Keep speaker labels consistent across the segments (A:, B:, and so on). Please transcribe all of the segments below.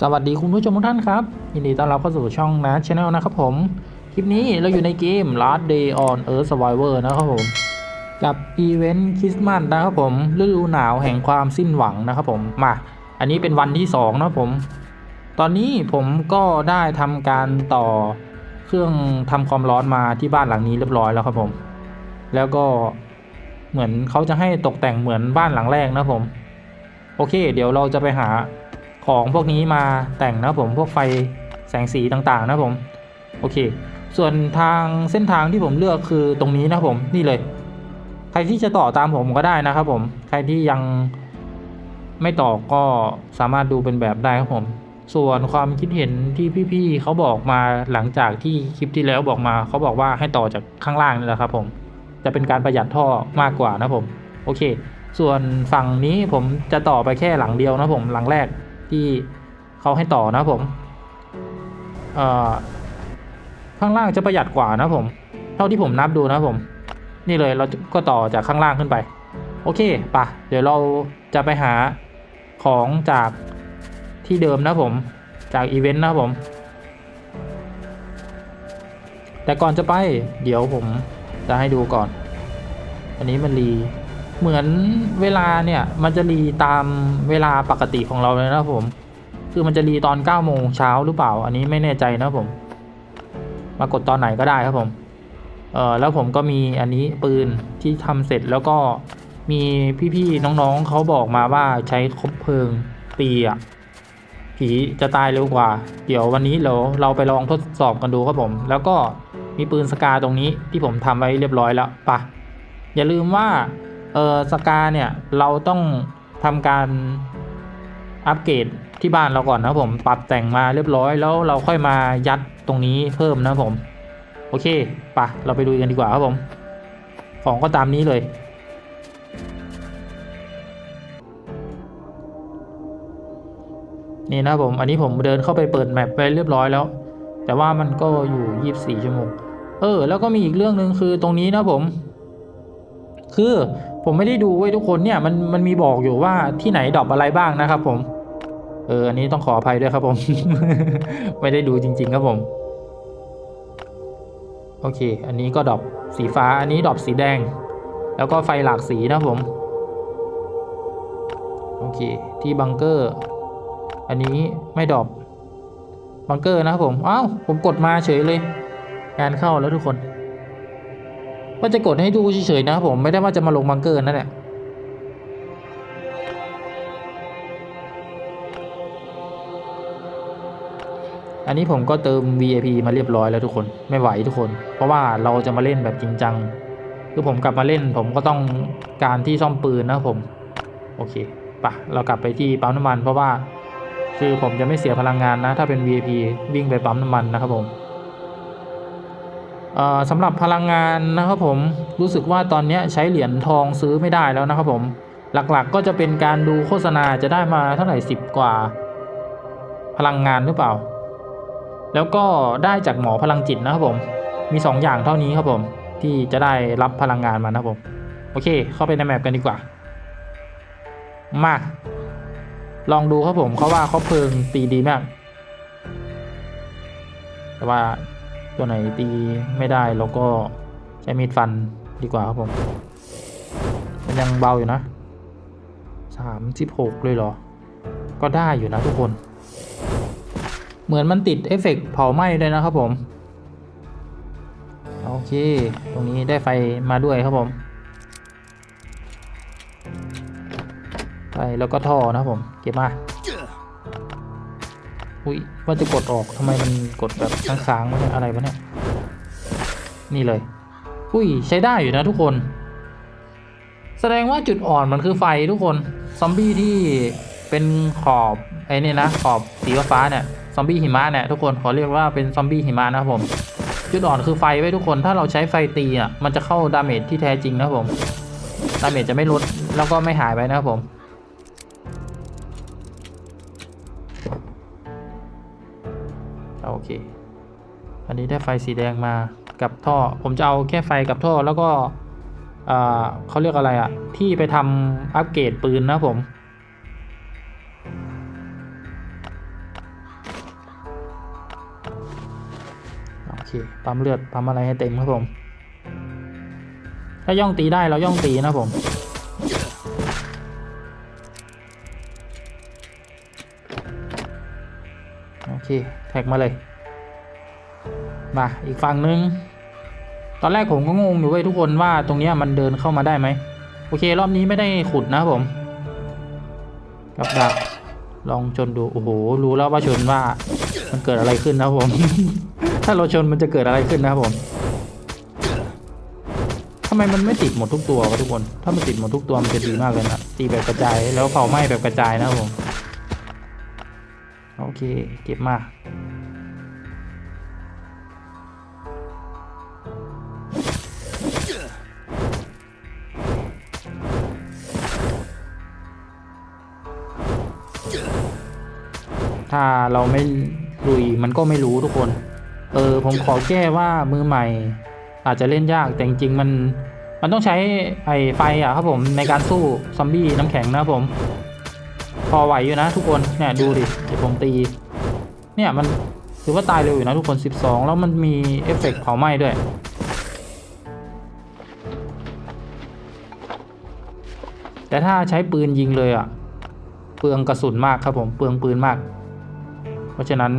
A: สวัสดีคุณผู้ชมทุกท่านครับ ยินดีต้อนรับเข้าสู่ช่องนะช anel นะครับผม คลิปนี้เราอยู่ในเกม Last Day on Earth Survivor นะครับผม กับอีเวนต์คริสต์มาสนะครับผมฤดูหนาวแห่งความสิ้นหวังนะครับผม มา อันนี้เป็นวันที่ 2 นะครับผม ตอนนี้ผมก็ได้ทำการต่อเครื่องทำความร้อนมาที่บ้านหลังนี้เรียบร้อยแล้วครับผม แล้วก็เหมือนเขาจะให้ตกแต่งเหมือนบ้านหลังแรกนะครับผม โอเค เดี๋ยวเราจะไปหา ของพวกนี้มาแต่งนะผมพวกไฟแสงสีต่างๆ นะผมโอเค ส่วนทางเส้นทางที่ผมเลือกคือตรงนี้นะผมนี่เลย ใครที่จะต่อตามผมก็ได้นะครับผมใครที่ยังไม่ต่อก็สามารถดูเป็นแบบได้ครับผม ส่วนความคิดเห็นที่พี่ๆเขาบอกมาหลังจากที่คลิปที่แล้วบอกมาเขาบอกว่าให้ต่อจากข้างล่างนี่แหละครับผมจะเป็นการประหยัดท่อมากกว่านะผม โอเค ส่วนฝั่งนี้ผมจะต่อไปแค่หลังเดียวนะผมหลังแรก ที่เขาให้ต่อนะผมเอ่อข้างล่างจะประหยัดกว่านะผม เท่าที่ผมนับดูนะผม นี่เลยเราก็ต่อจากข้างล่างขึ้นไป โอเคปะเดี๋ยวเราจะไปหาของจากที่เดิมนะผม จากอีเวนต์นะผม แต่ก่อนจะไป เดี๋ยวผมจะให้ดูก่อน อันนี้มันรี เหมือนเวลาเนี่ยมันจะรีตามเวลาปกติของเราเลยนะผม คือมันจะรีตอน9โมงเช้าหรือเปล่า อันนี้ไม่แน่ใจนะผม มากดตอนไหนก็ได้ครับผม เออแล้วผมก็มีอันนี้ปืนที่ทำเสร็จแล้วก็มีพี่ๆน้องๆเขาบอกมาว่าใช้คบเพลิงตีอะผีจะตายเร็วกว่า เดี๋ยววันนี้เราเราไปลองทดสอบกันดูครับผม แล้วก็มีปืนสกาตรงนี้ที่ผมทำไว้เรียบร้อยแล้วปะอย่าลืมว่า เออสกาเนี่ยเราต้องทำการอัปเกรดที่บ้านเราก่อนนะผมปรับแต่งมาเรียบร้อยแล้วเราค่อยมายัดตรงนี้เพิ่มนะผม โอเคปะเราไปดูกันดีกว่าครับผม ของก็ตามนี้เลยนี่นะผม อันนี้ผมเดินเข้าไปเปิดแมปไปเรียบร้อยแล้ว แต่ว่ามันก็อยู่ 24 ชั่วโมง เออ แล้วก็มีอีกเรื่องหนึ่งคือตรงนี้นะผม คือผมไม่ได้ดูไว้ยทุกคนเนี่ยมันมันมีบอกอยู่ว่าที่ไหนดรอปอะไรบ้างนะครับ ผม เอออันนี้ต้องขออภัยด้วยครับผม ไม่ได้ดูจริง ๆ ครับผม โอเค อันนี้ก็ดรอปสีฟ้าอันนี้ดรอปสีแดง แล้วก็ไฟหลากสีนะผม โอเค ที่บังเกอร์ อันนี้ไม่ดรอปบังเกอร์นะครับผมอ้าวผมกดมาเฉยเลยงานเข้าแล้วทุกคน ว่าจะกดให้ดูเฉยๆนะครับผมไม่ได้ว่าจะมาลงบังเกอร์นั่นแหละอันนี้ผมก็เติม VIP มาเรียบร้อยแล้วทุกคนไม่ไหวทุกคน เพราะว่าเราจะมาเล่นแบบจริงจังคือผมกลับมาเล่น ผมก็ต้องการที่ซ่อมปืนนะผม โอเคปะเรากลับไปที่ปั๊มน้ำมัน เพราะว่าคือผมจะไม่เสียพลังงานนะ ถ้าเป็น VIP วิ่งไปปั๊มน้ำมันนะครับผม สำหรับพลังงานนะครับผมรู้สึกว่าตอนนี้ใช้เหรียญทองซื้อไม่ได้แล้วนะครับผมหลักๆก็จะเป็นการดูโฆษณาจะได้มาเท่าไหร่สิบกว่า พลังงานหรือเปล่า แล้วก็ได้จากหมอพลังจิตนะครับผมมี 2ออย่างเท่านี้ครับผมที่จะได้รับพลังงานมานะครับผมโอเค เข้าไปในแมปกันดีกว่า มาลองดูครับผมเขาว่าเขาเพลิงตีดีมาก แต่ว่า ตัวไหนตีไม่ได้เราก็ใช้มีดฟันดีกว่าครับผม มันยังเบาอยู่นะสามสิบหกเลยเหรอ ก็ได้อยู่นะทุกคน เหมือนมันติดเอฟเฟกต์เผาไหม้ด้วยนะครับผม โอเค ตรงนี้ได้ไฟมาด้วยครับผม ไฟแล้วก็ท่อนะครับผม เก็บมา อุ้ยว่าจะกดออกทำไมมันกดแบบค้างๆวะเนี่ยอะไรวะเนี่ย นี่เลย อุ้ยใช้ได้อยู่นะทุกคน แสดงว่าจุดอ่อนมันคือไฟทุกคน ซอมบี้ที่เป็นขอบไอ้นี่นะขอบสีฟ้าเนี่ยซอมบี้หิมะเนี่ยทุกคนขอเรียกว่าเป็นซอมบี้หิมะนะครับผมจุดอ่อนคือไฟไว้ทุกคน ถ้าเราใช้ไฟตีอะมันจะเข้าดาเมจที่แท้จริงนะครับผมดาเมจจะไม่ลดแล้วก็ไม่หายไปนะครับผม อเค อันนี้ได้ไฟสีแดงมากับท่อ ผมจะเอาแค่ไฟกับท่อแล้วก็เขาเรียกอะไรอะที่ไปทำอัปเกรดปืนนะผม โอเคปั๊มเลือดปั๊มอะไรให้เต็มครับผม ถ้าย่องตีได้เราย่องตีนะผมโอเค แท็กมาเลย มาอีกฝั่งนึง ตอนแรกผมก็งงอยู่เว้ยทุกคนว่าตรงนี้มันเดินเข้ามาได้ไหม โอเค รอบนี้ไม่ได้ขุดนะครับผม กับดักลองชนดู โอ้โห รู้แล้วว่าชนว่ามันเกิดอะไรขึ้นนะผม ถ้าเราชนมันจะเกิดอะไรขึ้นนะผมทำไมมันไม่ติดหมดทุกตัววะทุกคน ถ้ามันติดหมดทุกตัวมันจะดีมากเลยนะตีแบบกระจายแล้วเผาไหม้แบบกระจายนะผม โอเค เก็บมา ถ้าเราไม่ลุยมันก็ไม่รู้ทุกคน เออผมขอแก้ว่ามือใหม่ อาจจะเล่นยากแต่จริงๆมัน มันต้องใช้ไอไฟอะครับผมในการสู้ซอมบี้น้ำแข็งนะครับผม พอไหวอยู่นะทุกคนเนี่ยดูดิเดี๋ยวผมตี เนี่ยมันถือว่าตายเร็วอยู่นะทุกคน 12 แล้วมันมีเอฟเฟกต์เผาไหม้ด้วยแต่ถ้าใช้ปืนยิงเลยอะ เปลืองกระสุนมากครับผม เปลืองปืนมาก ราะฉะนั้น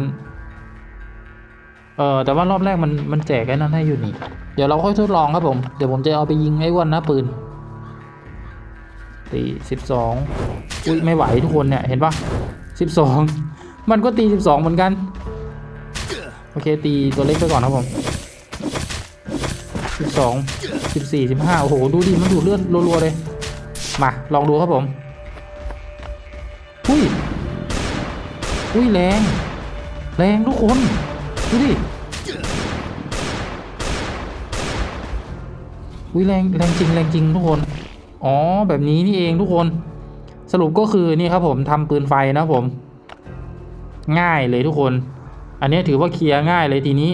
A: เออแต่ว่ารอบแรกมันมันแจกไอ้นั่นให้อยู่นี่ เดี๋ยวเราค่อยทดลองครับผม เดี๋ยวผมจะเอาไปยิงไอ้อ้วนนะปืนตีสิบสองอุ้ยไม่ไหวทุกคนเนี่ย เห็นปะสิบสองมันก็ตีสิบสองเหมือนกัน โอเค ตีตัวเล็กไปก่อนครับผมสิบสองสิบสี่สิบห้าโอ้โห ดูดิ มันดูเลือดรัวๆเลย มา ลองดูครับผม อุ้ย อุ้ยแรง แรงทุกคน ดูดิอุ้ยแรงแรงจริงแรงจริงทุกคน อ๋อแบบนี้นี่เองทุกคน สรุปก็คือนี่ครับผมทำปืนไฟนะผม ง่ายเลยทุกคน อันนี้ถือว่าเคลียร์ง่ายเลยทีนี้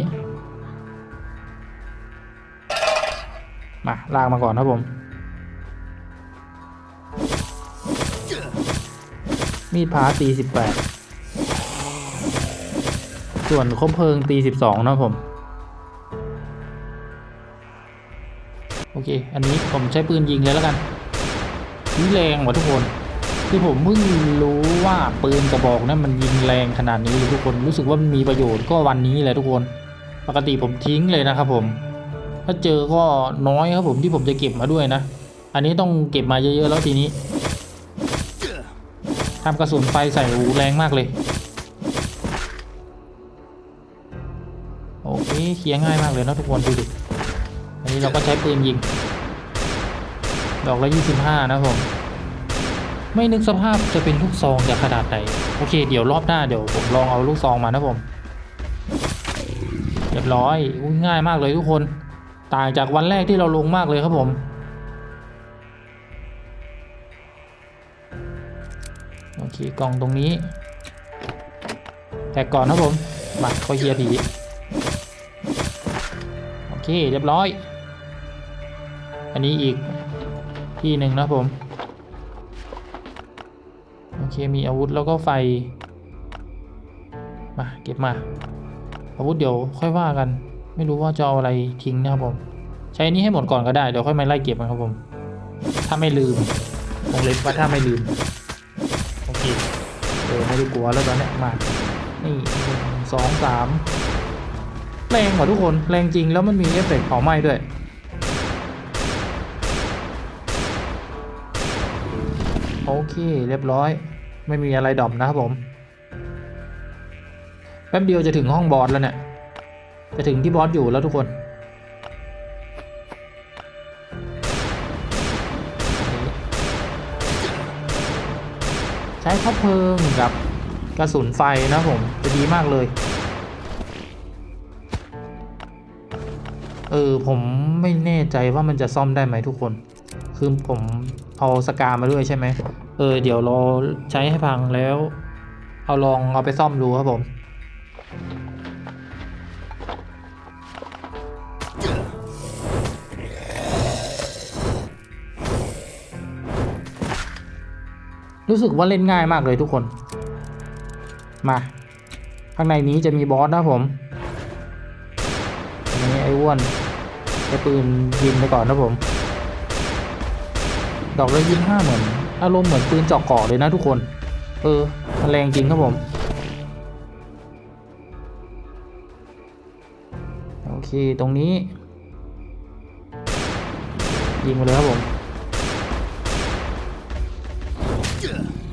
A: มาลากมาก่อนครับผม มีดพาตีสิบแปด ส่วนคบเพลิงตีสิบสองนะผม โอเค อันนี้ผมใช้ปืนยิงเลยแล้วกันนี่แรงว่าทุกคน คือผมเพิ่งรู้ว่าปืนกระบอกนั้นมันยิงแรงขนาดนี้เลยทุกคนรู้สึกว่ามันมีประโยชน์ก็วันนี้แหละทุกคน ปกติผมทิ้งเลยนะครับผม ถ้าเจอก็น้อยครับผมที่ผมจะเก็บมาด้วยนะ อันนี้ต้องเก็บมาเยอะๆแล้วทีนี้ทำกระสุนไฟใส่หูแรงมากเลย โอเคเคลียร์ง่ายมากเลยนะทุกคนดูดิอันนี้เราก็ใช้ปืนยิง ดอกละยี่สิบห้านะผมไม่นึกสภาพจะเป็นลูกซองจะขนาดไหนโอเค เดี๋ยวรอบหน้าเดี๋ยวผมลองเอาลูกซองมานะผมเรียบร้อยอง่ายมากเลยทุกคน ต่างจากวันแรกที่เราลงมากเลยครับผมโอเคกล่องตรงนี้ แตกก่อนนะผมมาคอเฮียร์ผี เคเรียบร้อย อันนี้อีกที่หนึ่งนะผม โอเคมีอาวุธแล้วก็ไฟ มาเก็บมา อาวุธเดี๋ยวค่อยว่ากัน ไม่รู้ว่าจะเอาอะไรทิ้งนะครับผม ใช้อันนี้ให้หมดก่อนก็ได้ เดี๋ยวค่อยมาไล่เก็บนครับผม ถ้าไม่ลืมวงเล็บว่าถ้าไม่ลืม โอเคเออไม่ได้กลัวแล้วตอนนี้มา นี่หนึ่งสองสาม แรงกว่าทุกคนแรงจริงแล้วมันมีเอฟเฟกต์เผาไหม้ด้วยโอเคเรียบร้อย ไม่มีอะไรดอปนะครับผมแป๊บเดียวจะถึงห้องบอสแล้วเนี่ยจะถึงที่บอสอยู่แล้วทุกคนใช้ข้าวเพลิงกับกระสุนไฟนะผมจะดีมากเลย ออผมไม่แน่ใจว่ามันจะซ่อมได้ไหมทุกคน คือผมเอาสกามาด้วยใช่ไหมเออเดี๋ยวเราใช้ให้พังแล้ว เอาลองเอาไปซ่อมดูครับผมรู้สึกว่าเล่นง่ายมากเลยทุกคน มา ข้างในนี้จะมีบอสนะผมไอ้อ้วน ไอ้ปืนยิงไปก่อนนะผม ดอกละยิงห้าเหมือน อารมณ์เหมือนปืนเจาะเกาะเลยนะทุกคน เออแรงจริงครับผม โอเค ตรงนี้ ยิงไปเลยครับผม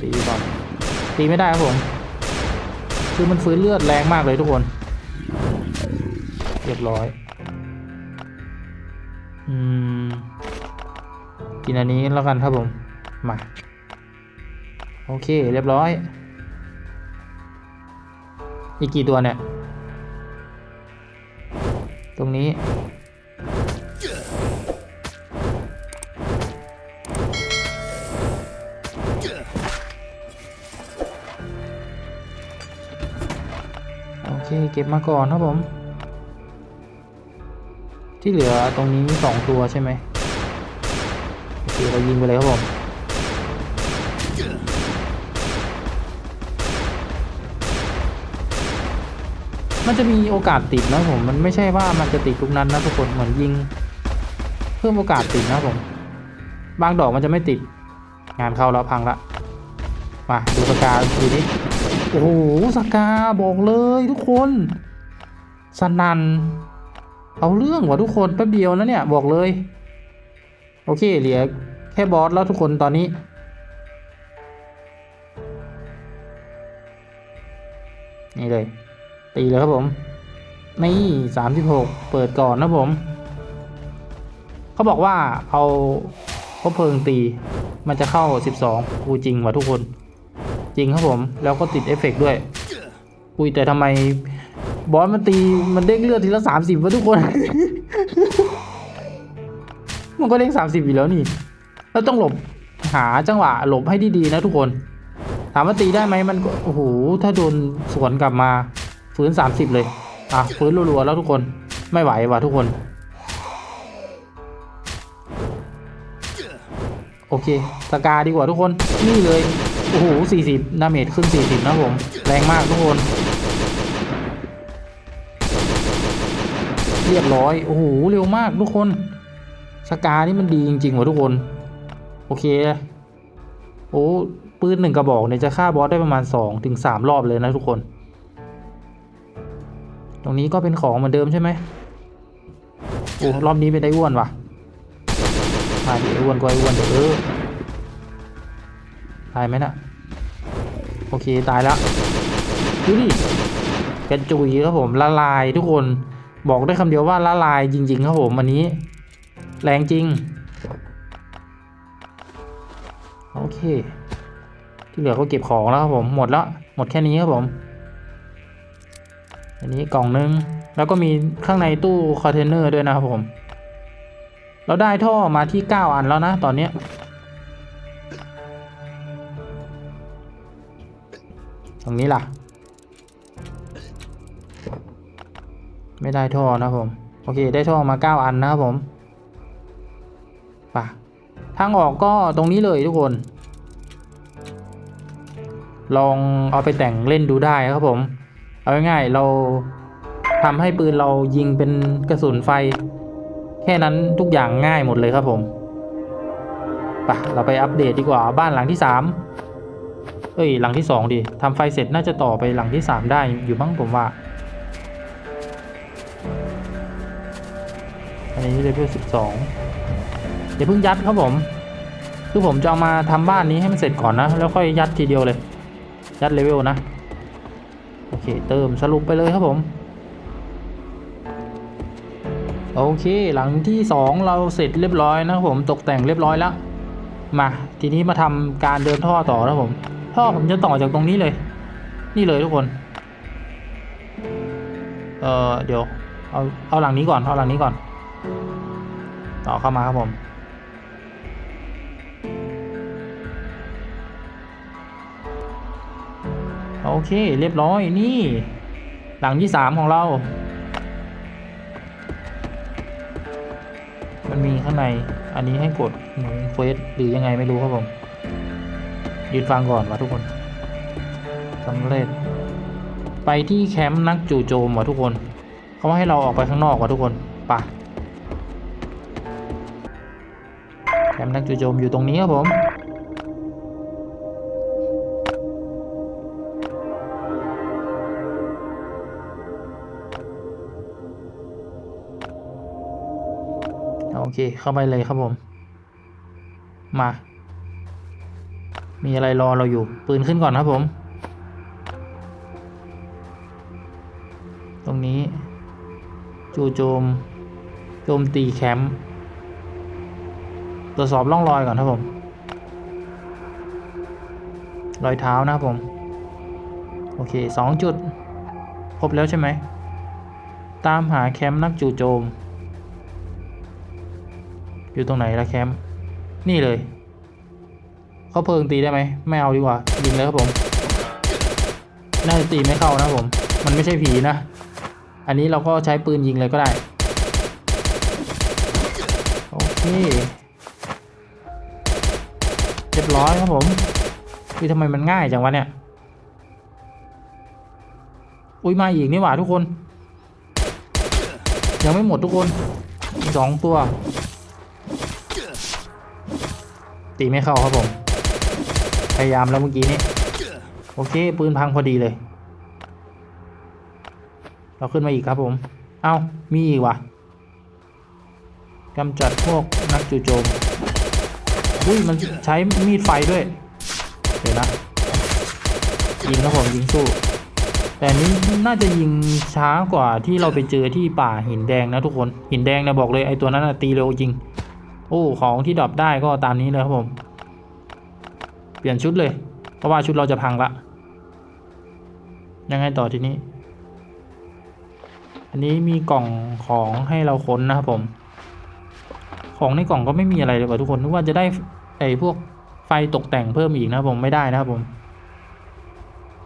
A: ตีก่อนตีไม่ได้ครับผม คือมันฟื้นเลือดแรงมากเลยทุกคน เรียบร้อย อืม กินอันนี้แล้วกันครับผม มา โอเค เรียบร้อย อีกกี่ตัวเนี่ย ตรงนี้ โอเค เก็บมาก่อนครับผม ที่เหลือตรงนี้สองตัวใช่ไหมโอเคเรายิงไปเลยครับผมมันจะมีโอกาสติดนะผม มันไม่ใช่ว่ามันจะติดทุกนั้นนะทุกคนเหมือนยิง เพิ่มโอกาสติดนะผม บางดอกมันจะไม่ติด งานเข้าแล้วพังละมาดูสกาทีนี้โอ้โหสกาบอกเลยทุกคน สนัน เอาเรื่องว่ะทุกคนแป๊บเดียวนะเนี่ยบอกเลย โอเคเหลือแค่บอสแล้วทุกคนตอนนี้ นี่เลย ตีเลยครับผม นี่สามสิบหกเปิดก่อนนะผม เขาบอกว่าเอาคบเพลิงตี มันจะเข้าสิบสองกูจริงว่ะทุกคน จริงครับผม แล้วก็ติดเอฟเฟกต์ด้วยอุ้ยแต่ทำไม บอสมันตีมันเด้งเลือดทีละสามสิบวะทุกคน มันก็เด้งสามสิบอยู่แล้วนี่ แล้วต้องหลบหาจังหวะหลบให้ดีๆนะทุกคน ถามว่าตีได้ไหมมันก็โอ้โหถ้าโดนสวนกลับมาฟื้นสามสิบเลย อะฟื้นรัวๆแล้วทุกคนไม่ไหวว่ะทุกคน โอเคสกาดีกว่าทุกคน นี่เลย โอ้โหสี่สิบดาเมจขึ้นสี่สิบนะผม แรงมากทุกคน เรียบร้อยโอ้โหเร็วมากทุกคนสกานี่มันดีจริงๆว่ะทุกคน โอเคโอ้ปืนหนึ่งกระบอกเนี่ยจะฆ่าบอสได้ประมาณสองถึงสามรอบเลยนะทุกคน ตรงนี้ก็เป็นของเหมือนเดิมใช่ไหมโอ้รอบนี้เป็นไอ้อ้วนว่ะมาดิไอ้อ้วนก็ไอ้อ้วนเดี๋ยวเออตายไหมน่ะโอเคตายแล้วดูดิกระจุยครับผมละลายทุกคน บอกได้คำเดียวว่าละลายจริง ๆ ครับผมอันนี้ แรงจริง โอเค ที่เหลือก็เก็บของแล้วครับผมหมดแล้วหมดแค่นี้ครับผม อันนี้กล่องนึง แล้วก็มีข้างในตู้คอนเทนเนอร์ด้วยนะครับผม เราได้ท่อมาที่ 9 อันแล้วนะ ตอนนี้ตรงนี้ล่ะ ไม่ได้ท่อนะผม โอเค ได้ท่อมา 9 อันนะครับผมป่ะทางออกก็ตรงนี้เลยทุกคน ลองเอาไปแต่งเล่นดูได้ครับผม เอาง่ายๆเราทำให้ปืนเรายิงเป็นกระสุนไฟ แค่นั้นทุกอย่างง่ายหมดเลยครับผมไปะเราไปอัปเดตดีกว่าบ้านหลังที่สามเอ้ยหลังที่สองดิทำไฟเสร็จน่าจะต่อไปหลังที่สามได้อยู่บ้างผมว่า นนี้เลเวลสิบสองอย่าเพิ่งยัดครับผม คือผมจะเอามาทำบ้านนี้ให้มันเสร็จก่อนนะ แล้วค่อยยัดทีเดียวเลย ยัดเลเวลนะ โอเค เติมสรุปไปเลยครับผม โอเค หลังที่สองเราเสร็จเรียบร้อยนะครับผมตกแต่งเรียบร้อยแล้วมาทีนี้มาทำการเดินท่อต่อนะครับผม ท่อผมจะต่อจากตรงนี้เลย นี่เลยทุกคน เออเดี๋ยวเอาเอาหลังนี้ก่อนเอาหลังนี้ก่อน ต่อเข้ามาครับผม โอเค เรียบร้อยนี่ หลังที่สามของเรา มันมีข้างใน อันนี้ให้กดเหมือนเควสหรือยังไงไม่รู้ครับผมยืนฟังก่อนวะทุกคนสำเร็จ ไปที่แคมป์นักจู่โจมวะทุกคน เขาให้เราออกไปข้างนอกวะทุกคนปะ นักจู่โจมอยู่ตรงนี้ครับผมโอเค เข้าไปเลยครับผม มา มีอะไรรอเราอยู่ ปืนขึ้นก่อนครับผม ตรงนี้ จู่โจม โจมตีแคมป์ ตรวจสอบร่องรอยก่อนครับผม รอยเท้านะครับผม โอเคสองจุดครบแล้วใช่ไหม ตามหาแคมป์นักจู่โจม อยู่ตรงไหนละแคมป์ นี่เลย เขาเพิงตีได้ไหม ไม่เอาดีกว่า ยิงเลยครับผม น่าจะตีไม่เข้านะผม มันไม่ใช่ผีนะ อันนี้เราก็ใช้ปืนยิงเลยก็ได้ โอเค เรียบร้อยครับผมคือทำไมมันง่ายจังวะเนี่ย อุ้ยมาอีกนี่หว่าทุกคน ยังไม่หมดทุกคนสองตัว ตีไม่เข้าครับผม พยายามแล้วเมื่อกี้นี้ โอเค ปืนพังพอดีเลย เราขึ้นมาอีกครับผม เอา้า มีอีกว่ะกำจัดพวกนักจู่โจม อุ้ยมันใช้มีดไฟด้วย เดี๋ยวนะ ยิงครับผมยิงสู้ แต่นี้น่าจะยิงช้ากว่าที่เราไปเจอที่ป่าหินแดงนะทุกคน หินแดงเนี่ยบอกเลยไอตัวนั้นตีเร็วจริง โอ้ของที่ดรอปได้ก็ตามนี้เลยครับผม เปลี่ยนชุดเลย เพราะว่าชุดเราจะพังละ ยังไงต่อทีนี้ อันนี้มีกล่องของให้เราค้นนะครับผม ของในกล่องก็ไม่มีอะไรเลยว่ะทุกคนนึกว่าจะได้ไอ้พวกไฟตกแต่งเพิ่มอีกนะผมไม่ได้นะครับผม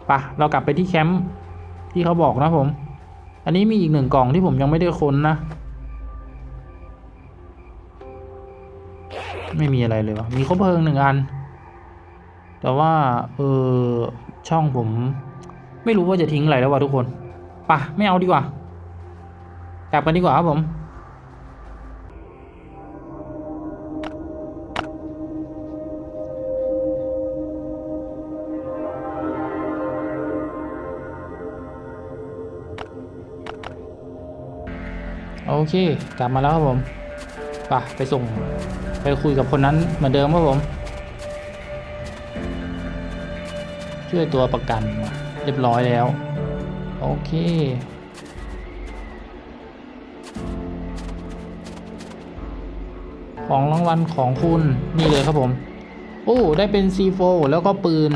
A: ปะเรากลับไปที่แคมป์ที่เขาบอกนะผม อันนี้มีอีกหนึ่งกล่องที่ผมยังไม่ได้ค้นนะ ไม่มีอะไรเลยวะมีคบเพลิงหนึ่งอัน แต่ว่าเออช่องผม ไม่รู้ว่าจะทิ้งอะไรแล้ววะทุกคนปะไม่เอาดีกว่ากลับกันดีกว่าครับผม โอเค กลับมาแล้วครับผมไปไปส่งไปคุยกับคนนั้นเหมือนเดิมครับผม ช่วยตัวประกันเรียบร้อยแล้ว โอเคของรางวัลของคุณนี่เลยครับผม โอ้ ได้เป็น C4 แล้วก็ปืน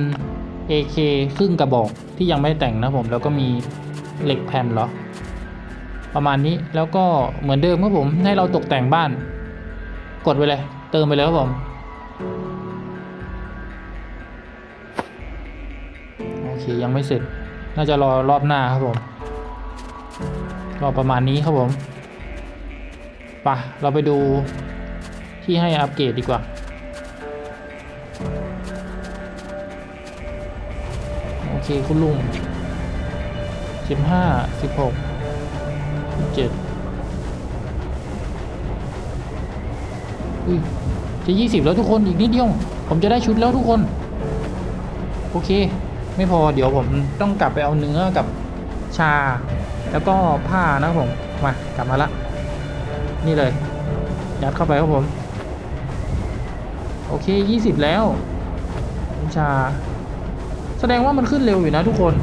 A: AK ครึ่งกระบอกที่ยังไม่แต่งนะผม แล้วก็มีเหล็กแผ่นเหรอ ประมาณนี้แล้วก็เหมือนเดิมครับผมให้เราตกแต่งบ้าน กดไปเลย เติมไปเลยครับผมโอเคยังไม่เสร็จ น่าจะรอรอบหน้าครับผมรอประมาณนี้ครับผมไปะเราไปดูที่ให้อัปเกรดดีกว่าโอเคคุณลุงสิบห้าสิบหก เจ็ดจะยี่สิบแล้วทุกคนอีกนิดเดียว ผมจะได้ชุดแล้วทุกคน โอเค ไม่พอเดี๋ยวผมต้องกลับไปเอาเนื้อกับชา แล้วก็ผ้านะผมมากลับมาละ นี่เลย ยัดเข้าไปครับผม โอเคยี่สิบแล้วชา แสดงว่ามันขึ้นเร็วอยู่นะทุกคน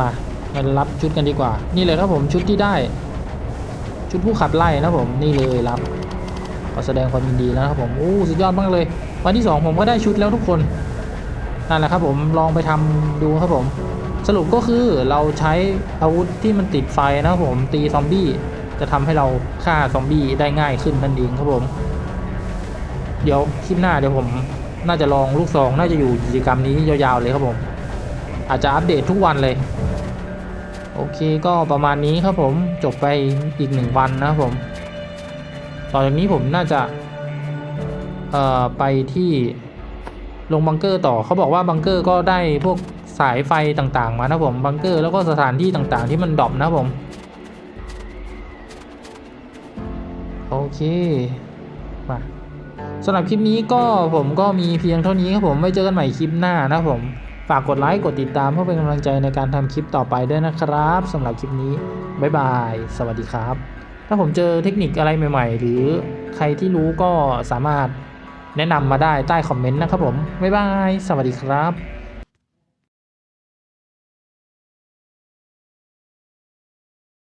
A: มา มารับชุดกันดีกว่า นี่เลยครับผมชุดที่ได้ ชุดผู้ขับไล่นะผมนี่เลยรับขอแสดงความยินดีนะครับผมโอ้สุดยอดมากเลย วันที่สองผมก็ได้ชุดแล้วทุกคนนั่นแหละครับผมลองไปทำดูครับผม สรุปก็คือเราใช้อาวุธที่มันติดไฟนะครับผมตีซอมบี้จะทำให้เราฆ่าซอมบี้ได้ง่ายขึ้นนั่นเองครับผม เดี๋ยวคลิปหน้าเดี๋ยวผมน่าจะลองลูกซองน่าจะอยู่กิจกรรมนี้ยาวๆเลยครับผม อาจจะอัปเดตทุกวันเลย โอเคก็ประมาณนี้ครับผมจบไปอีกหนึ่งวันนะครับผม ต่อจากนี้ผมน่าจะ เอ่อ ไปที่ลงบังเกอร์ต่อเขาบอกว่าบังเกอร์ก็ได้พวกสายไฟต่างๆ มานะครับผมบังเกอร์แล้วก็สถานที่ต่างๆ ที่มันดรอปนะครับผมเคมาสำหรับคลิปนี้ก็ผมก็มีเพียงเท่านี้ครับผมไว้เจอกันใหม่คลิปหน้านะครับผม ฝากกดไลค์ กดติดตามเพื่อเป็นกำลังใจในการทำคลิปต่อไปด้วยนะครับสำหรับคลิปนี้ บ๊ายบาย สวัสดีครับ ถ้าผมเจอเทคนิคอะไรใหม่ๆ หรือใครที่รู้ก็สามารถแนะนำมาได้ใต้คอมเมนต์นะครับผม บ๊ายบาย สวัสดีครับ